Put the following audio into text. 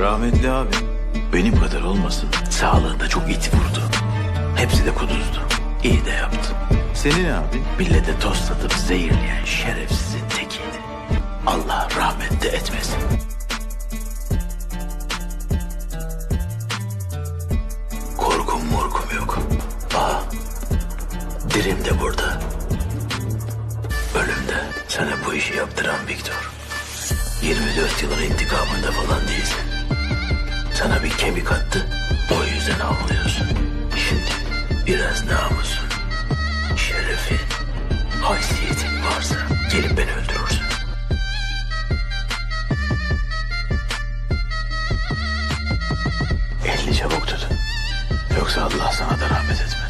Rahmetli abi. Benim kadar olmasın. Sağlığında çok it vurdu. Hepsi de kuduzdu. İyi de yaptı. Senin abi? Millete toz satıp zehirleyen şerefsizin tekiydi. Allah rahmet de etmesin. Korkum morkum yok. Aa, dirim de burada. Ölümde sana bu işi yaptıran Viktor. 24 yılın intikamında falan değilsin. Bir kemik attı, o yüzden avlıyorsun. Şimdi biraz namusun, şerefin, haysiyetin varsa gelip beni öldürürsün. Elini çabuk tut. Yoksa Allah sana da rahmet eder.